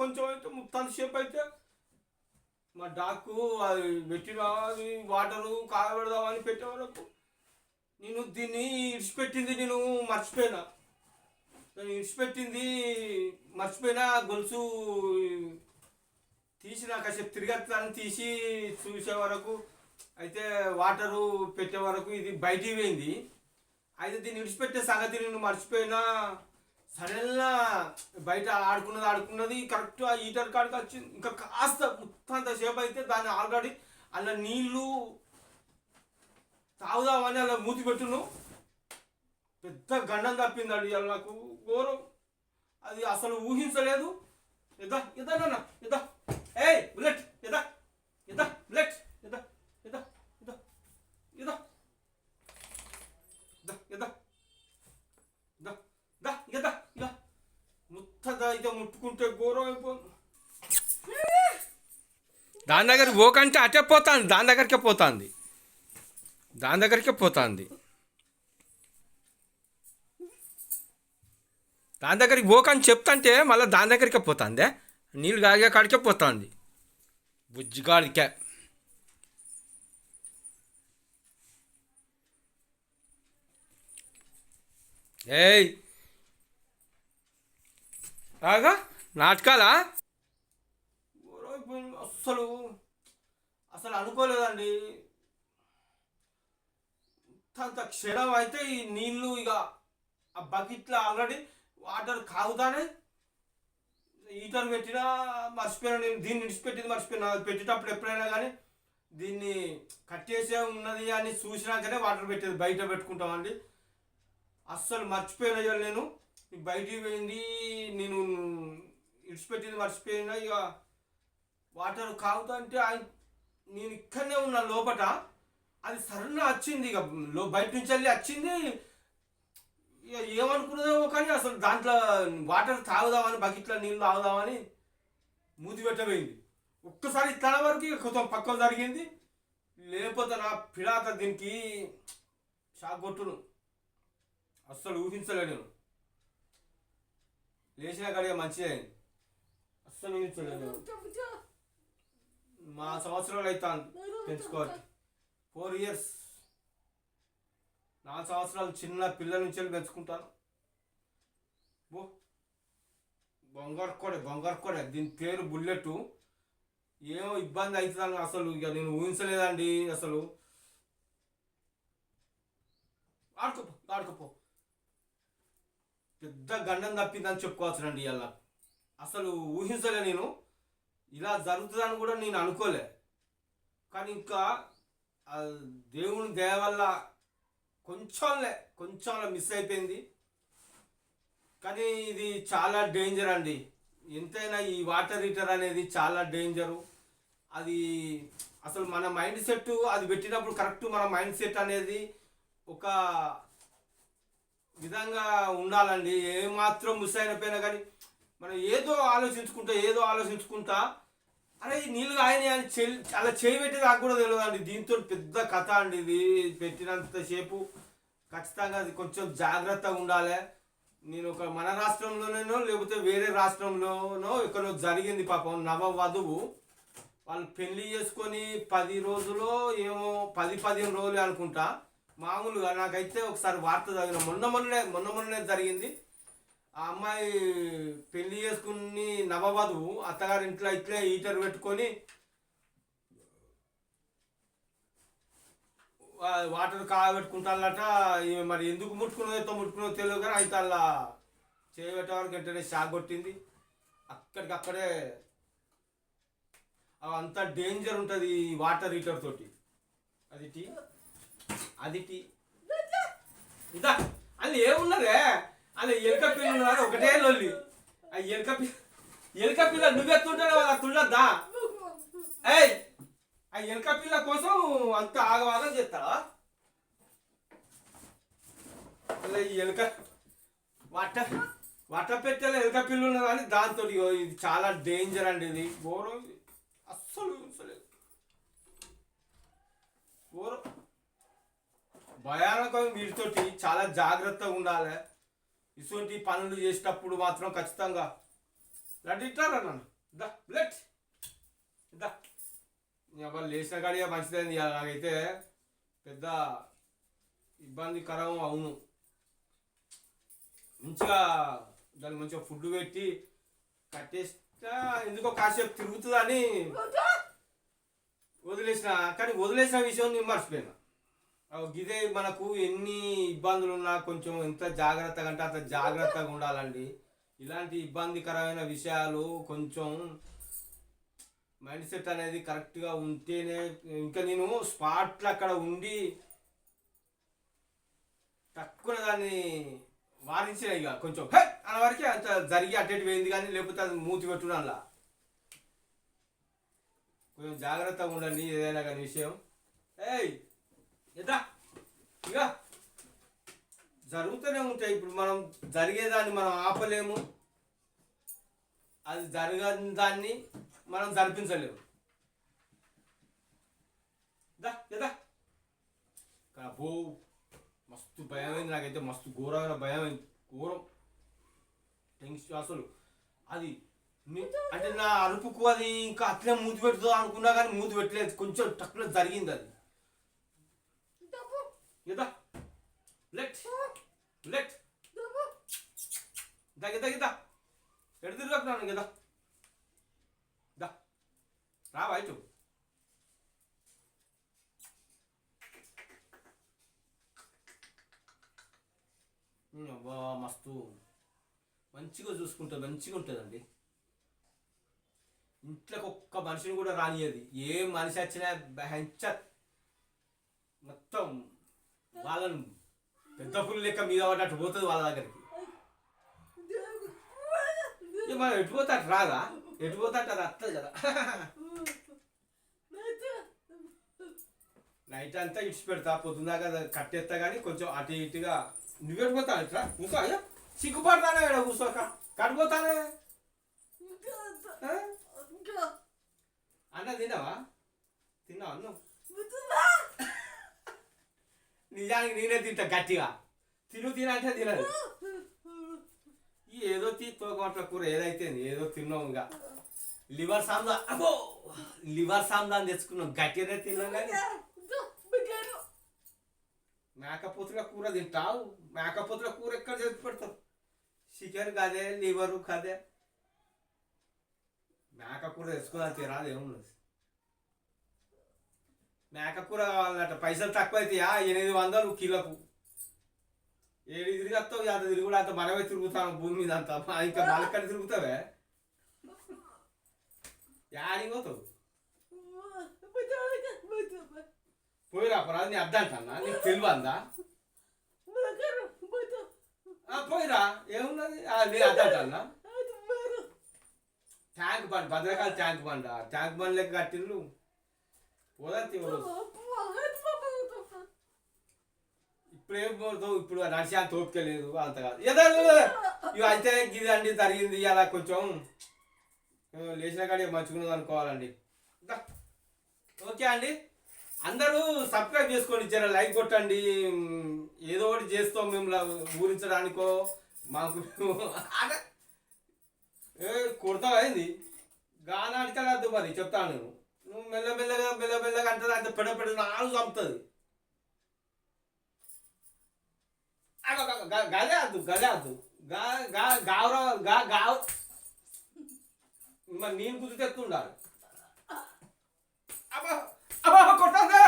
కొంచెం అయితే మొత్తం సేపు అయితే మా డాకు అది పెట్టిన అది వాటరు కాగబెడదామని పెట్టేవరకు నేను దీన్ని ఇడిచిపెట్టింది నేను మర్చిపోయినా. నేను ఇడిచిపెట్టింది మర్చిపోయినా గొలుసు తీసి నాకు కాసేపు తిరిగత్తాన్ని తీసి చూసే వరకు అయితే వాటరు పెట్టే వరకు ఇది బయటికి పోయింది. అయితే దీన్ని విడిచిపెట్టే సంగతి నేను మర్చిపోయినా. సడన్గా బయట ఆడుకున్నది ఆడుకున్నది కరెక్ట్ ఆ హీటర్ కాడికి వచ్చింది ఇంకా కాస్త ముత్తంత సేపు అయితే దాన్ని ఆల్రెడీ అలా నీళ్ళు తాగుదామని అలా మూతి పెట్టును. పెద్ద గండం తప్పింది తప్పిందండి అలా నాకు ఘోరం. అది అసలు ఊహించలేదు. ఎదా ఎదా నాన్న ఎదా? ఏ బుల్లెట్ ఎదా? ఎదా బుల్లెట్ ఎదా ఎదా ఎదా ఎదా దా ఎదా దా దా ఎదా ఇక అయితే ముట్టుకుంటే ఘోరం అయిపోతుంది. దాని దగ్గరికి పోకంటే అటే పోతాంది దాని దగ్గరికే పోతాంది. దాని దగ్గరికే పోతాంది. దాని దగ్గరికి పోకని చెప్తాంటే మళ్ళీ దాని దగ్గరికే పోతాందే. నీళ్ళు కాగే కాడికే పోతుంది. బుజ్జిగాడికే. ఏయ్! రాగా నాటకాలా? అస్సలు. అసలు అనుకోలేదండి. అంత క్షణం అయితే ఈ నీళ్ళు ఇక ఆ బకెట్లో ఆల్రెడీ వాటర్ కాగుతానే హీటర్ పెట్టినా మర్చిపోయినా నేను దీన్ని విడిచిపెట్టింది మర్చిపోయినా. అది పెట్టేటప్పుడు ఎప్పుడైనా కానీ దీన్ని కట్టేసే ఉన్నది అని చూసినాకనే వాటర్ పెట్టేది బయట పెట్టుకుంటామండి. అస్సలు మర్చిపోయిన నేను. బయటికి పోయింది నేను ఇడిచిపెట్టింది మర్చిపోయినా ఇక వాటర్ కాగుతా అంటే ఆయన నేను ఇక్కడనే ఉన్నా లోపట అది సడన్గా వచ్చింది ఇక లో బయట నుంచి వెళ్ళి వచ్చింది. ఇక ఏమనుకున్నదేమో కానీ అసలు దాంట్లో వాటర్ తాగుదామని బకెట్లో నీళ్ళు తాగుదామని మూతి పెట్టబోయింది. ఒక్కసారి తన వరకు ఇక కొంచెం పక్కన జరిగింది. లేకపోతే నా పిడాత దీనికి షాక్ కొట్టును అస్సలు ఊహించలే నేను. లేచిన కాడిగా మంచిదే అస్సలు ఊహించలే మా సంవత్సరాలు అవుతాను పెంచుకోవాలి ఫోర్ ఇయర్స్ నాలుగు సంవత్సరాలు చిన్న పిల్లల నుంచి వెళ్ళి పెంచుకుంటాను. ఓ బంగారు కొడే బంగారు కొడే. దీని పేరు బుల్లెట్. ఏమో ఇబ్బంది అవుతుందని అసలు ఇక నేను ఊహించలేదండి అసలు. ఆడుకోపో ఆడుకోపో పెద్ద గండం తప్పిందని చెప్పుకోవచ్చునండి ఇవాళ అసలు ఊహించలే నేను. ఇలా జరుగుతుందని కూడా నేను అనుకోలే. కానీ ఇంకా దేవుని దయ వల్ల కొంచెంలే కొంచెంలో మిస్ అయిపోయింది. కానీ ఇది చాలా డేంజర్ అండి. ఎంతైనా ఈ వాటర్ హీటర్ అనేది చాలా డేంజరు అది అసలు మన మైండ్ సెట్ అది పెట్టినప్పుడు కరెక్ట్ మన మైండ్ సెట్ అనేది ఒక విధంగా ఉండాలండి. ఏమాత్రం మిస్ అయినపోయినా కానీ మనం ఏదో ఆలోచించుకుంటా ఏదో ఆలోచించుకుంటా అరే నీళ్ళు ఆయన అని చె అలా చేయబెట్టి నాకు కూడా తెలియదు అండి దీంతో పెద్ద కథ అండి ఇది. పెట్టినంతసేపు ఖచ్చితంగా అది కొంచెం జాగ్రత్తగా ఉండాలి. నేను ఒక మన రాష్ట్రంలోనేనో లేకపోతే వేరే రాష్ట్రంలోనో ఇక్కడ జరిగింది పాపం నవ వధువు. వాళ్ళు పెళ్ళి చేసుకొని పది రోజులో ఏమో పది పదిహేను రోజులు అనుకుంటా. మామూలుగా నాకైతే ఒకసారి వార్త చదివిన మొన్న మొన్ననే మొన్న మొన్ననే జరిగింది. ఆ అమ్మాయి పెళ్ళి చేసుకుని నవవధువు అత్తగారి ఇంట్లో ఇట్లే హీటర్ పెట్టుకొని వాటర్ కాగబెట్టుకుంటానట ఈమె మరి ఎందుకు ముట్టుకున్నదో ముట్టుకున్నదో తెలియదు కానీ అయితే అలా చేయబెట్టే వరకు వెంటనే షాక్ కొట్టింది. అక్కడికక్కడే అంత డేంజర్ ఉంటుంది ఈ వాటర్ హీటర్ తోటి. అది టీ? అది ఇదా అది ఏమున్నదే? అది ఎలుక పిల్ల ఉన్నారు ఒకటే లొల్లి. ఆ ఎలుక పిల్ల ఎలుక పిల్ల నువ్వెత్తుంటావు అలా తుండద్దా? ఏయ్ ఆ ఎలుక పిల్ల కోసం అంత ఆగవాదం చేస్తావా? అలా ఈ ఎలుక వట్ట వట పెట్టేలా ఎలుక పిల్ల ఉన్నది కానీ దాంతో ఇది చాలా డేంజర్ అండి ఇది. ఘోరం అస్సలు ఊహించలేదు ఘోరం భయానకం వీటితోటి చాలా జాగ్రత్తగా ఉండాలి. ఇటువంటి పనులు చేసేటప్పుడు మాత్రం ఖచ్చితంగా. లడ్డు ఇట్టారా నన్ను? దా బ్లెట్ దా. ఎవరు లేచిన కాడిగా మంచిదని నాకైతే పెద్ద ఇబ్బందికరం అవును. మంచిగా దాన్ని మంచిగా ఫుడ్ పెట్టి కట్టేస్తా. ఎందుకో కాసేపు తిరుగుతుందని వదిలేసిన. కానీ వదిలేసిన విషయం నేను మర్చిపోయినా. ఇదే గిదే మనకు ఎన్ని ఇబ్బందులు ఉన్నా కొంచెం ఎంత జాగ్రత్తగా అంటే అంత జాగ్రత్తగా ఉండాలండి. ఇలాంటి ఇబ్బందికరమైన విషయాలు కొంచెం మైండ్ సెట్ అనేది కరెక్ట్గా ఉంటేనే ఇంకా నేను స్పాట్లో అక్కడ ఉండి తక్కువ దాన్ని వారించిన ఇక కొంచెం హే అన్న వరకే అంత జరిగి అటెట్ పోయింది కానీ లేకపోతే అది మూతి పెట్టుడు అలా కొంచెం జాగ్రత్తగా ఉండండి ఏదైనా కానీ విషయం. ఏయ్! ఎదా? ఇక జరుగుతూనే ఉంటాయి. ఇప్పుడు మనం జరిగేదాన్ని మనం ఆపలేము. అది జరగని దాన్ని మనం జరిపించలేము. దా ఎదా? కాబో మస్తు భయమైంది నాకైతే. మస్తు ఘోరమైన భయమైంది. ఘోరం. టెన్షన్ అసలు. అది అంటే నా అరుపుకు అది ఇంకా అట్లే మూతి పెడుతుందో అనుకున్నా కానీ మూతి పెట్టలేదు. కొంచెం టక్కులో జరిగింది అది. ఎదా లెఫ్ట్ లెట్ దగ్గ దగ్గ ఎడు తిరగకున్నాను కదా దా రావా బయట అబ్బా మస్తు మంచిగా చూసుకుంటుంది మంచిగా ఉంటుందండి. ఇంట్లోకి ఒక్క మనిషిని కూడా రానియది ఏ మనిషి వచ్చినా బెహంచ. మొత్తం వాళ్ళని పెద్ద పుల్లి లెక్క మీద పడ్డట్టు పోతుంది వాళ్ళ దగ్గరికి. మనం ఎటు పోతే రాదా ఎటు పోతే అది వస్తుంది కదా. నైట్ అంతా ఇడిచి పెడతా పొద్దున్నాక కట్టేస్తా కానీ కొంచెం అటు ఇటుగా. నువ్వెటు పోతా ఇట్లా? ఇంకా అయ్యో సిగ్గుపడతానే ఇక్కడ కూర్చోక. కడిపోతానే అన్న తిన్నావా? తిన్నావా అన్నం? నిజానికి నేనే తింటా గట్టిగా. తిను తినంటే తినదు. ఈ ఏదో తీసుకోవట్ల కూర ఏదైతే ఏదో తిన్నాం ఇంకా. లివర్ సాందా అబ్బో! లివర్ సాందా అని తెచ్చుకున్నాం. గట్టిగానే తిన్నాం కానీ. మేకపోతుల కూర తింటావు. మేకపోతుల కూర ఎక్కడ చేసి పెడతావు? చికెన్ కాదే లివరు కాదే. మేక కూర తెచ్చుకోవాలి తిరాదు ఏమున్నది మేక కూర పైసలు తక్కువ అవుతాయా ఎనిమిది వందలు కిలోకు. ఏడు తిరిగేస్తావు? అంత తిరుగుడు? అంత మనమే తిరుగుతాం భూమి మీద అంత. ఇంకా మనక్కడ తిరుగుతావే? యాడికి పోతావు? పోయిరా పరా నీ అద్దంటన్నా నీకు తెలివందా? ఆ, పోయిరా. ఏమున్నది? నీ అద్దంటన్నా tank bund Bhadrakali tank bund? Tank bund లెక్క కట్టిల్లు పోదంతి ఇప్పుడు ఏం పోతావు ఇప్పుడు నడిచి అంత ఓపిక లేదు అంత కాదు. ఏదో ఇవి అయితే గిది అండి జరిగింది అలా కొంచెం. లేచిన కాడికి మంచుకున్నది అనుకోవాలండి. ఓకే అండి. అందరూ సబ్స్క్రైబ్ చేసుకోండి జర లైక్ కొట్టండి. ఏదో ఒకటి చేస్తాం మేము ఊరించడానికో మాకు కొడతావు అయింది గానాడికి వద్దు మరి చెప్తాను నేను. నువ్వు మెల్లమెల్లగా మెల్లమెల్లగా అంటే అంత పెడ పెడ నాలుగు చంపుతుంది. గదే అద్దు గదే అద్దు గావరా గా గావ. మరి నేను గుర్తు తెస్తుండాలి అబ్బా అబ్బా కొట్టాదే